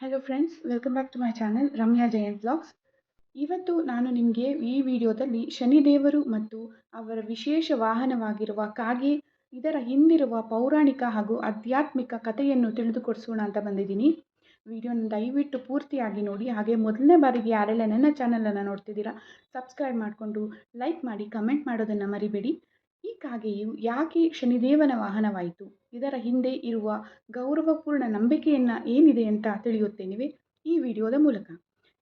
Hello friends welcome back to my channel Ramya Jayant blogs ಇವತ್ತು ನಾನು ನಿಮಗೆ ಈ ವಿಡಿಯೋದಲ್ಲಿ ಶನಿದೇವರು ಮತ್ತು ಅವರ ವಿಶೇಷ ವಾಹನವಾಗಿರುವ ಕಾಗೆ, ಇದರ ಹಿಂದಿರುವ ಪೌರಾಣಿಕ ಹಾಗೂ ಆಧ್ಯಾತ್ಮಿಕ ಕಥೆಯನ್ನು ತಿಳಿದುಕೊಡಿಸೋಣ ಅಂತ ಬಂದಿದ್ದೀನಿ. ವಿಡಿಯೋನ ದಯವಿಟ್ಟು ಪೂರ್ತಿಯಾಗಿ ನೋಡಿ, ಹಾಗೆ ಮೊದಲನೇ ಬಾರಿಗೆ ಯಾರೆಲ್ಲ ನನ್ನ ಚಾನಲನ್ನು ನೋಡ್ತಿದ್ದೀರಾ ಸಬ್ಸ್ಕ್ರೈಬ್ ಮಾಡಿಕೊಂಡು ಲೈಕ್ ಮಾಡಿ ಕಮೆಂಟ್ ಮಾಡೋದನ್ನು ಮರಿಬೇಡಿ. ಈ ಕಾಗೆಯು ಯಾಕೆ ಶನಿದೇವನ ವಾಹನವಾಯಿತು? ಇದರ ಹಿಂದೆ ಇರುವ ಗೌರವಪೂರ್ಣ ನಂಬಿಕೆಯನ್ನು ಏನಿದೆ ಅಂತ ತಿಳಿಯುತ್ತೇನಿವೆ ಈ ವಿಡಿಯೋದ ಮೂಲಕ.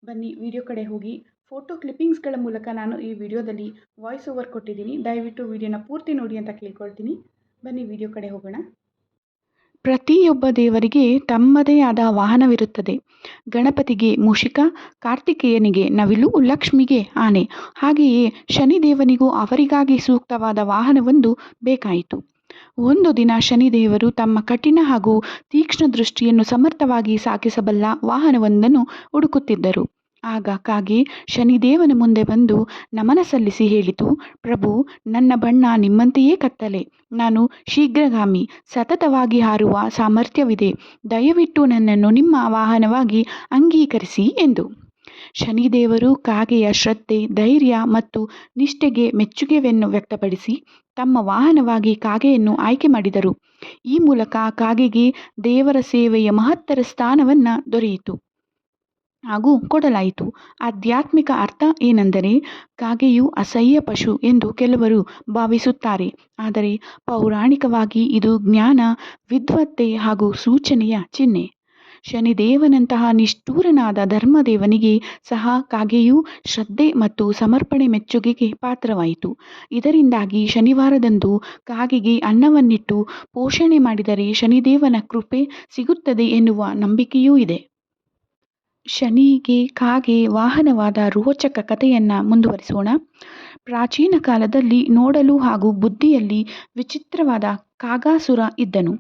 ಬನ್ನಿ, ವಿಡಿಯೋ ಕಡೆ ಹೋಗಿ ಫೋಟೋ ಕ್ಲಿಪ್ಪಿಂಗ್ಸ್ಗಳ ಮೂಲಕ ನಾನು ಈ ವಿಡಿಯೋದಲ್ಲಿ ವಾಯ್ಸ್ ಓವರ್ ಕೊಟ್ಟಿದ್ದೀನಿ. ದಯವಿಟ್ಟು ವಿಡಿಯೋನ ಪೂರ್ತಿ ನೋಡಿ ಅಂತ ಕೇಳ್ಕೊಳ್ತೀನಿ. ಬನ್ನಿ, ವಿಡಿಯೋ ಕಡೆ ಹೋಗೋಣ. ಪ್ರತಿಯೊಬ್ಬ ದೇವರಿಗೆ ತಮ್ಮದೇ ಆದ ವಾಹನವಿರುತ್ತದೆ. ಗಣಪತಿಗೆ ಮೂಷಿಕ, ಕಾರ್ತಿಕೇಯನಿಗೆ ನವಿಲು, ಲಕ್ಷ್ಮಿಗೆ ಆನೆ. ಹಾಗೆಯೇ ಶನಿದೇವನಿಗೂ ಅವರಿಗಾಗಿ ಸೂಕ್ತವಾದ ವಾಹನವೊಂದು ಬೇಕಾಯಿತು. ಒಂದು ದಿನ ಶನಿದೇವರು ತಮ್ಮ ಕಠಿಣ ಹಾಗೂ ತೀಕ್ಷ್ಣ ದೃಷ್ಟಿಯನ್ನು ಸಮರ್ಥವಾಗಿ ಸಾಕಿಸಬಲ್ಲ ವಾಹನವೊಂದನ್ನು ಹುಡುಕುತ್ತಿದ್ದರು. ಆಗ ಕಾಗೆ ಶನಿದೇವನ ಮುಂದೆ ಬಂದು ನಮನ ಸಲ್ಲಿಸಿ ಹೇಳಿತು, ಪ್ರಭು, ನನ್ನ ಬಣ್ಣ ನಿಮ್ಮಂತೆಯೇ ಕತ್ತಲೆ. ನಾನು ಶೀಘ್ರಗಾಮಿ, ಸತತವಾಗಿ ಹಾರುವ ಸಾಮರ್ಥ್ಯವಿದೆ. ದಯವಿಟ್ಟು ನನ್ನನ್ನು ನಿಮ್ಮ ವಾಹನವಾಗಿ ಅಂಗೀಕರಿಸಿ ಎಂದು. ಶನಿದೇವರು ಕಾಗೆಯ ಶ್ರದ್ಧೆ, ಧೈರ್ಯ ಮತ್ತು ನಿಷ್ಠೆಗೆ ಮೆಚ್ಚುಗೆಯನ್ನು ವ್ಯಕ್ತಪಡಿಸಿ ತಮ್ಮ ವಾಹನವಾಗಿ ಕಾಗೆಯನ್ನು ಆಯ್ಕೆ ಮಾಡಿದರು. ಈ ಮೂಲಕ ಕಾಗೆಗೆ ದೇವರ ಸೇವೆಯ ಮಹತ್ತರ ಸ್ಥಾನವನ್ನು ದೊರೆಯಿತು. ಹಾಗೂ ಕೊಡಲಾಯಿತು. ಆಧ್ಯಾತ್ಮಿಕ ಅರ್ಥ ಏನೆಂದರೆ, ಕಾಗೆಯು ಅಸಹ್ಯ ಪಶು ಎಂದು ಕೆಲವರು ಭಾವಿಸುತ್ತಾರೆ. ಆದರೆ, ಪೌರಾಣಿಕವಾಗಿ ಇದು ಜ್ಞಾನ, ವಿದ್ವತ್ತೆ ಹಾಗೂ ಸೂಚನೆಯ ಚಿಹ್ನೆ. ಶನಿದೇವನಂತಹ ನಿಷ್ಠೂರನಾದ ಧರ್ಮದೇವನಿಗೆ ಸಹ ಕಾಗೆಯು ಶ್ರದ್ಧೆ ಮತ್ತು ಸಮರ್ಪಣೆ ಮೆಚ್ಚುಗೆಗೆ ಪಾತ್ರವಾಯಿತು. ಇದರಿಂದಾಗಿ ಶನಿವಾರದಂದು ಕಾಗೆಗೆ ಅನ್ನವನ್ನಿಟ್ಟು ಪೋಷಣೆ ಮಾಡಿದರೆ ಶನಿದೇವನ ಕೃಪೆ ಸಿಗುತ್ತದೆ ಎನ್ನುವ ನಂಬಿಕೆಯೂ ಇದೆ. ಶನಿಗೆ ಕಾಗೆ ವಾಹನವಾದ ರೋಚಕ ಕಥೆಯನ್ನು ಮುಂದುವರಿಸೋಣ. ಪ್ರಾಚೀನ ಕಾಲದಲ್ಲಿ ನೋಡಲು ಹಾಗೂ ಬುದ್ಧಿಯಲ್ಲಿ ವಿಚಿತ್ರವಾದ ಕಾಗಾಸುರ ಇದ್ದನು.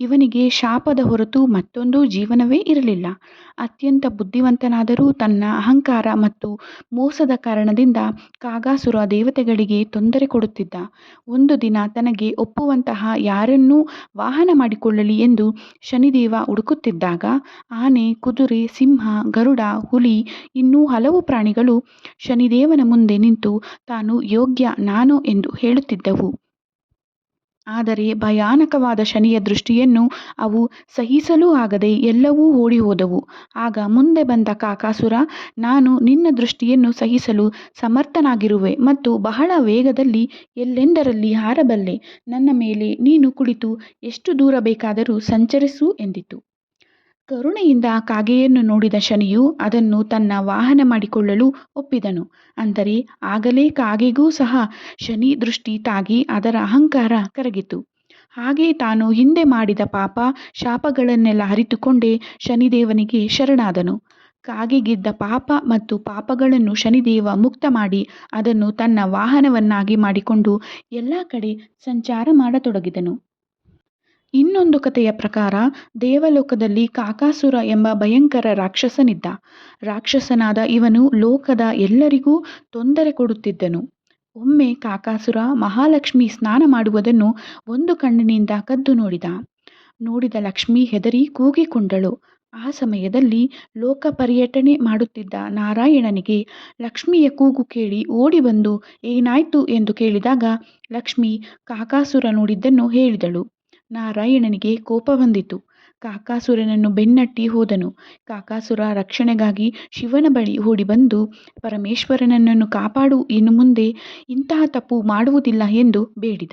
ಇವನಿಗೆ ಶಾಪದ ಹೊರತು ಮತ್ತೊಂದು ಜೀವನವೇ ಇರಲಿಲ್ಲ. ಅತ್ಯಂತ ಬುದ್ಧಿವಂತನಾದರೂ ತನ್ನ ಅಹಂಕಾರ ಮತ್ತು ಮೋಸದ ಕಾರಣದಿಂದ ಕಾಗಾಸುರ ದೇವತೆಗಳಿಗೆ ತೊಂದರೆ ಕೊಡುತ್ತಿದ್ದ. ಒಂದು ದಿನ ತನಗೆ ಒಪ್ಪುವಂತಹ ಯಾರನ್ನೂ ವಾಹನ ಮಾಡಿಕೊಳ್ಳಲಿ ಎಂದು ಶನಿದೇವ ಹುಡುಕುತ್ತಿದ್ದಾಗ ಆನೆ, ಕುದುರೆ, ಸಿಂಹ, ಗರುಡ, ಹುಲಿ, ಇನ್ನೂ ಹಲವು ಪ್ರಾಣಿಗಳು ಶನಿದೇವನ ಮುಂದೆ ನಿಂತು ತಾನು ಯೋಗ್ಯ ನಾನು ಎಂದು ಹೇಳುತ್ತಿದ್ದವು. ಆದರೆ ಭಯಾನಕವಾದ ಶನಿಯ ದೃಷ್ಟಿಯನ್ನು ಅವು ಸಹಿಸಲೂ ಆಗದೆ ಎಲ್ಲವೂ ಓಡಿ ಹೋದವು ಆಗ ಮುಂದೆ ಬಂದ ಕಾಕಾಸುರ, ನಾನು ನಿನ್ನ ದೃಷ್ಟಿಯನ್ನು ಸಹಿಸಲು ಸಮರ್ಥನಾಗಿರುವೆ ಮತ್ತು ಬಹಳ ವೇಗದಲ್ಲಿ ಎಲ್ಲೆಂದರಲ್ಲಿ ಹಾರಬಲ್ಲೆ. ನನ್ನ ಮೇಲೆ ನೀನು ಕುಳಿತು ಎಷ್ಟು ದೂರ ಬೇಕಾದರೂ ಸಂಚರಿಸು ಎಂದಿತು. ಕರುಣೆಯಿಂದ ಕಾಗೆಯನ್ನು ನೋಡಿದ ಶನಿಯು ಅದನ್ನು ತನ್ನ ವಾಹನ ಮಾಡಿಕೊಳ್ಳಲು ಒಪ್ಪಿದನು. ಅಂದರೆ ಆಗಲೇ ಕಾಗೆಗೂ ಸಹ ಶನಿ ದೃಷ್ಟಿ ತಾಗಿ ಅದರ ಅಹಂಕಾರ ಕರಗಿತು. ಹಾಗೆ ತಾನು ಹಿಂದೆ ಮಾಡಿದ ಪಾಪ ಶಾಪಗಳನ್ನೆಲ್ಲ ಅರಿತುಕೊಂಡೇ ಶನಿದೇವನಿಗೆ ಶರಣಾದನು. ಕಾಗೆಗಿದ್ದ ಪಾಪ ಮತ್ತು ಪಾಪಗಳನ್ನು ಶನಿದೇವ ಮುಕ್ತ ಮಾಡಿ ಅದನ್ನು ತನ್ನ ವಾಹನವನ್ನಾಗಿ ಮಾಡಿಕೊಂಡು ಎಲ್ಲ ಕಡೆ ಸಂಚಾರ ಮಾಡತೊಡಗಿದನು. ಇನ್ನೊಂದು ಕಥೆಯ ಪ್ರಕಾರ ದೇವಲೋಕದಲ್ಲಿ ಕಾಕಾಸುರ ಎಂಬ ಭಯಂಕರ ರಾಕ್ಷಸನಿದ್ದ. ರಾಕ್ಷಸನಾದ ಇವನು ಲೋಕದ ಎಲ್ಲರಿಗೂ ತೊಂದರೆ ಕೊಡುತ್ತಿದ್ದನು. ಒಮ್ಮೆ ಕಾಕಾಸುರ ಮಹಾಲಕ್ಷ್ಮಿ ಸ್ನಾನ ಮಾಡುವುದನ್ನು ಒಂದು ಕಣ್ಣಿನಿಂದ ಕದ್ದು ನೋಡಿದ. ನೋಡಿದ ಲಕ್ಷ್ಮಿ ಹೆದರಿ ಕೂಗಿಕೊಂಡಳು. ಆ ಸಮಯದಲ್ಲಿ ಲೋಕ ಪರ್ಯಟನೆ ಮಾಡುತ್ತಿದ್ದ ನಾರಾಯಣನಿಗೆ ಲಕ್ಷ್ಮಿಯ ಕೂಗು ಕೇಳಿ ಓಡಿ ಬಂದು ಏನಾಯ್ತು ಎಂದು ಕೇಳಿದಾಗ ಲಕ್ಷ್ಮಿ ಕಾಕಾಸುರ ನೋಡಿದ್ದನ್ನು ಹೇಳಿದಳು. ನಾರಾಯಣನಿಗೆ ಕೋಪ ಬಂದಿತು. ಕಾಕಾಸುರನನ್ನು ಬೆನ್ನಟ್ಟಿ ಹೋದನು. ಕಾಕಾಸುರ ರಕ್ಷಣೆಗಾಗಿ ಶಿವನ ಬಳಿ ಓಡಿ ಬಂದು, ಪರಮೇಶ್ವರನನ್ನು ಕಾಪಾಡು, ಇನ್ನು ಮುಂದೆ ಇಂತಹ ತಪ್ಪು ಮಾಡುವುದಿಲ್ಲ ಎಂದು ಬೇಡಿದ.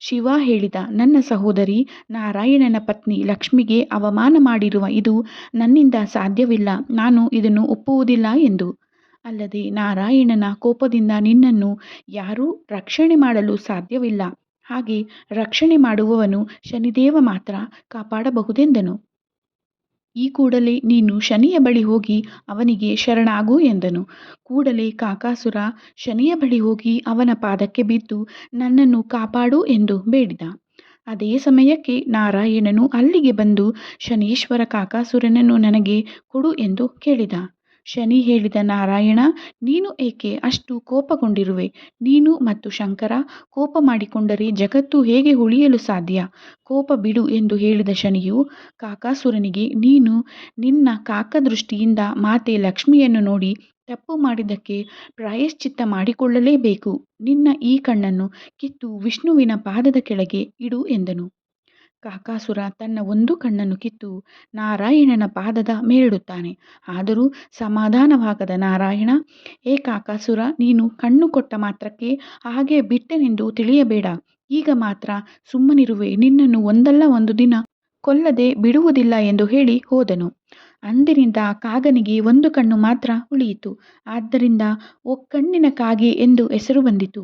ಶಿವ ಹೇಳಿದ, ನನ್ನ ಸಹೋದರಿ, ನಾರಾಯಣನ ಪತ್ನಿ ಲಕ್ಷ್ಮಿಗೆ ಅವಮಾನ ಮಾಡಿರುವ ಇದು ನನ್ನಿಂದ ಸಾಧ್ಯವಿಲ್ಲ. ನಾನು ಇದನ್ನು ಒಪ್ಪುವುದಿಲ್ಲ ಎಂದು. ಅಲ್ಲದೆ ನಾರಾಯಣನ ಕೋಪದಿಂದ ನಿನ್ನನ್ನು ಯಾರೂ ರಕ್ಷಣೆ ಮಾಡಲು ಸಾಧ್ಯವಿಲ್ಲ. ಹಾಗೆ ರಕ್ಷಣೆ ಮಾಡುವವನು ಶನಿದೇವ ಮಾತ್ರ ಕಾಪಾಡಬಹುದೆಂದನು. ಈ ಕೂಡಲೇ ನೀನು ಶನಿಯ ಬಳಿ ಹೋಗಿ ಅವನಿಗೆ ಶರಣಾಗು ಎಂದನು. ಕೂಡಲೇ ಕಾಕಾಸುರ ಶನಿಯ ಬಳಿ ಹೋಗಿ ಅವನ ಪಾದಕ್ಕೆ ಬಿದ್ದು ನನ್ನನ್ನು ಕಾಪಾಡು ಎಂದು ಬೇಡಿದ. ಅದೇ ಸಮಯಕ್ಕೆ ನಾರಾಯಣನು ಅಲ್ಲಿಗೆ ಬಂದು ಶನೀಶ್ವರ ಕಾಕಾಸುರನನ್ನು ನನಗೆ ಕೊಡು ಎಂದು ಕೇಳಿದ. ಶನಿ ಹೇಳಿದ ನಾರಾಯಣ, ನೀನು ಏಕೆ ಅಷ್ಟು ಕೋಪಗೊಂಡಿರುವೆ? ನೀನು ಮತ್ತು ಶಂಕರ ಕೋಪ ಮಾಡಿಕೊಂಡರೆ ಜಗತ್ತು ಹೇಗೆ ಉಳಿಯಲು ಸಾಧ್ಯ? ಕೋಪ ಬಿಡು ಎಂದು ಹೇಳಿದ ಶನಿಯು, ಕಾಕಾಸುರನಿಗೆ, ನೀನು ನಿನ್ನ ಕಾಕದೃಷ್ಟಿಯಿಂದ ಮಾತೆ ಲಕ್ಷ್ಮಿಯನ್ನು ನೋಡಿ ತಪ್ಪು ಮಾಡಿದ್ದಕ್ಕೆ ಪ್ರಾಯಶ್ಚಿತ್ತ ಮಾಡಿಕೊಳ್ಳಲೇಬೇಕು. ನಿನ್ನ ಈ ಕಣ್ಣನ್ನು ಕಿತ್ತು ವಿಷ್ಣುವಿನ ಪಾದದ ಕೆಳಗೆ ಇಡು ಎಂದನು. ಕಾಕಾಸುರ ತನ್ನ ಒಂದು ಕಣ್ಣನ್ನು ಕಿತ್ತು ನಾರಾಯಣನ ಪಾದದ ಮೇಲಿಡುತ್ತಾನೆ. ಆದರೂ ಸಮಾಧಾನವಾಗದ ನಾರಾಯಣ, ಏ ಕಾಕಾಸುರ, ನೀನು ಕಣ್ಣು ಕೊಟ್ಟ ಮಾತ್ರಕ್ಕೆ ಹಾಗೆ ಬಿಟ್ಟೆನೆಂದು ತಿಳಿಯಬೇಡ. ಈಗ ಮಾತ್ರ ಸುಮ್ಮನಿರುವೆ. ನಿನ್ನನ್ನು ಒಂದಲ್ಲ ಒಂದು ದಿನ ಕೊಲ್ಲದೆ ಬಿಡುವುದಿಲ್ಲ ಎಂದು ಹೇಳಿ ಹೋದನು. ಅಂದಿನಿಂದ ಕಾಗನಿಗೆ ಒಂದು ಕಣ್ಣು ಮಾತ್ರ ಉಳಿಯಿತು. ಆದ್ದರಿಂದ ಒಕ್ಕಣ್ಣಿನ ಕಾಗೆ ಎಂದು ಹೆಸರು ಬಂದಿತು.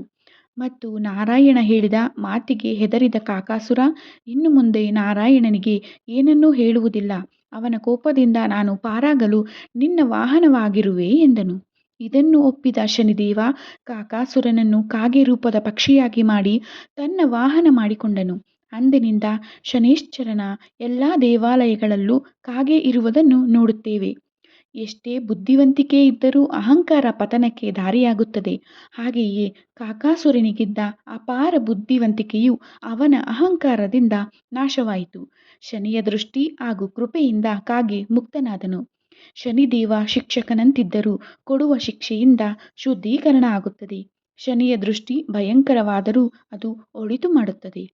ಮತ್ತು ನಾರಾಯಣ ಹೇಳಿದ ಮಾತಿಗೆ ಹೆದರಿದ ಕಾಕಾಸುರ, ಇನ್ನು ಮುಂದೆ ನಾರಾಯಣನಿಗೆ ಏನನ್ನೂ ಹೇಳುವುದಿಲ್ಲ. ಅವನ ಕೋಪದಿಂದ ನಾನು ಪಾರಾಗಲು ನಿನ್ನ ವಾಹನವಾಗಿರುವೆ ಎಂದನು. ಇದನ್ನು ಒಪ್ಪಿದ ಶನಿದೇವ ಕಾಕಾಸುರನನ್ನು ಕಾಗೆ ರೂಪದ ಪಕ್ಷಿಯಾಗಿ ಮಾಡಿ ತನ್ನ ವಾಹನ ಮಾಡಿಕೊಂಡನು. ಅಂದಿನಿಂದ ಶನೇಶ್ಚರನ ಎಲ್ಲ ದೇವಾಲಯಗಳಲ್ಲೂ ಕಾಗೆ ಇರುವುದನ್ನು ನೋಡುತ್ತೇವೆ. ಎಷ್ಟೇ ಬುದ್ಧಿವಂತಿಕೆ ಇದ್ದರೂ ಅಹಂಕಾರ ಪತನಕ್ಕೆ ದಾರಿಯಾಗುತ್ತದೆ. ಹಾಗೆಯೇ ಕಾಕಾಸುರನಿಗಿದ್ದ ಅಪಾರ ಬುದ್ಧಿವಂತಿಕೆಯು ಅವನ ಅಹಂಕಾರದಿಂದ ನಾಶವಾಯಿತು. ಶನಿಯ ದೃಷ್ಟಿ ಹಾಗೂ ಕೃಪೆಯಿಂದ ಕಾಗೆ ಮುಕ್ತನಾದನು. ಶನಿದೇವ ಶಿಕ್ಷಕನಂತಿದ್ದರೂ ಕೊಡುವ ಶಿಕ್ಷೆಯಿಂದ ಶುದ್ಧೀಕರಣ ಆಗುತ್ತದೆ. ಶನಿಯ ದೃಷ್ಟಿ ಭಯಂಕರವಾದರೂ ಅದು ಒಳಿತು ಮಾಡುತ್ತದೆ.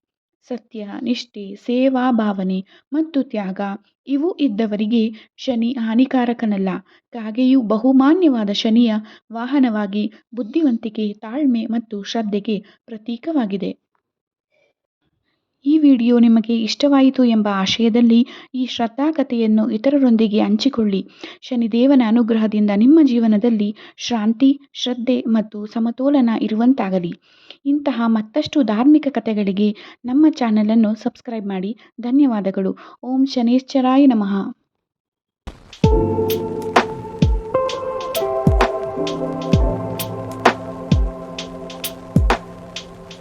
ಸತ್ಯ, ನಿಷ್ಠೆ, ಸೇವಾ, ಭಾವನೆ ಮತ್ತು ತ್ಯಾಗ ಇವು ಇದ್ದವರಿಗೆ ಶನಿ ಹಾನಿಕಾರಕನಲ್ಲ. ಕಾಗೆಯು ಬಹುಮಾನ್ಯವಾದ ಶನಿಯ ವಾಹನವಾಗಿ ಬುದ್ಧಿವಂತಿಕೆ, ತಾಳ್ಮೆ ಮತ್ತು ಶ್ರದ್ಧೆಗೆ ಪ್ರತೀಕವಾಗಿದೆ. ಈ ವಿಡಿಯೋ ನಿಮಗೆ ಇಷ್ಟವಾಯಿತು ಎಂಬ ಆಶಯದಲ್ಲಿ ಈ ಶ್ರದ್ಧಾ ಕಥೆಯನ್ನು ಇತರರೊಂದಿಗೆ ಹಂಚಿಕೊಳ್ಳಿ. ಶನಿದೇವನ ಅನುಗ್ರಹದಿಂದ ನಿಮ್ಮ ಜೀವನದಲ್ಲಿ ಶಾಂತಿ, ಶ್ರದ್ಧೆ ಮತ್ತು ಸಮತೋಲನ ಇರುವಂತಾಗಲಿ. ಇಂತಹ ಮತ್ತಷ್ಟು ಧಾರ್ಮಿಕ ಕಥೆಗಳಿಗೆ ನಮ್ಮ ಚಾನಲನ್ನು ಸಬ್ಸ್ಕ್ರೈಬ್ ಮಾಡಿ. ಧನ್ಯವಾದಗಳು. ಓಂ ಶನೇಶ್ಚರಾಯ ನಮಃ.